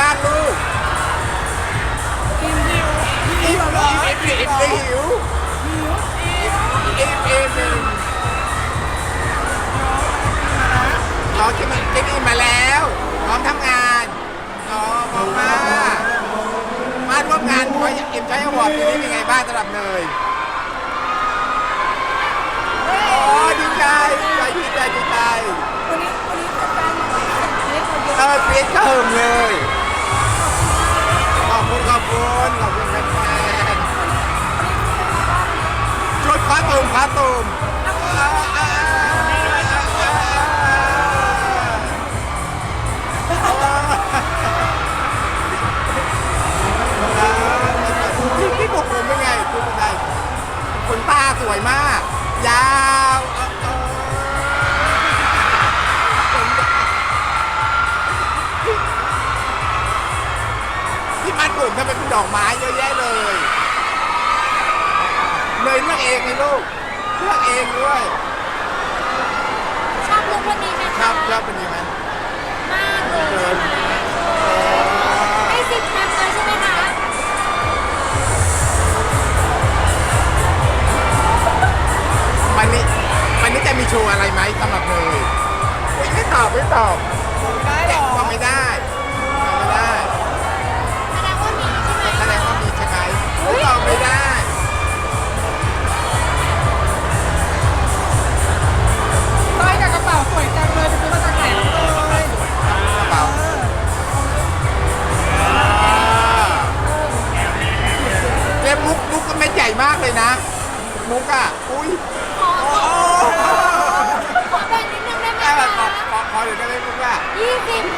บ้างลูกอ็มหิวอิ่มเหรออิ่มอิ่มหิวหิวอิ่มอิ่มอิ่มอ๋อกินกินอิ่มมาแล้ว พร้อมทำงานอ๋อบอกมามาร่วมงานขอเอ็มใช้อวอร์ดปีนี้เป็นไงบ้างสำหรับเนยอ๋อดีใจดีใจดีใจวันนี้วันนี้แฟนๆเรียกมาเยอะ เออเปลี่ยนเติมเลย มคอตูมพี่บุกผมเป็นไงคุณเป็นไงขนตาสวยมาก ยาวที่มัดผมทำไมเป็นดอกไม้เยอะแยะเลย เนยเลือกเองเลยลูกเลือกเองด้วยชอบลุควันนี้ไหมชคะอบชอบเป็นยังไงมากเลยใช่ไหมให้สิบแมปเลยใช่ไหมคะวันนี้วันนี้จะมีโชว์อะไรไหมสำหรับเนยอุ๊ยไม่ตอบไม่ตอบได้หรอ ตอบไม่ได้ ม่ใหญ่มากเลยนะ มุกอะ อุ้ยขอขอขอแบ่งนิดนึงได้ไหมแค่แบบขอคะขอขอเดี๋ยวได้ไหมมุกอะ ยี่สิบเดี๋ยวอ๋อ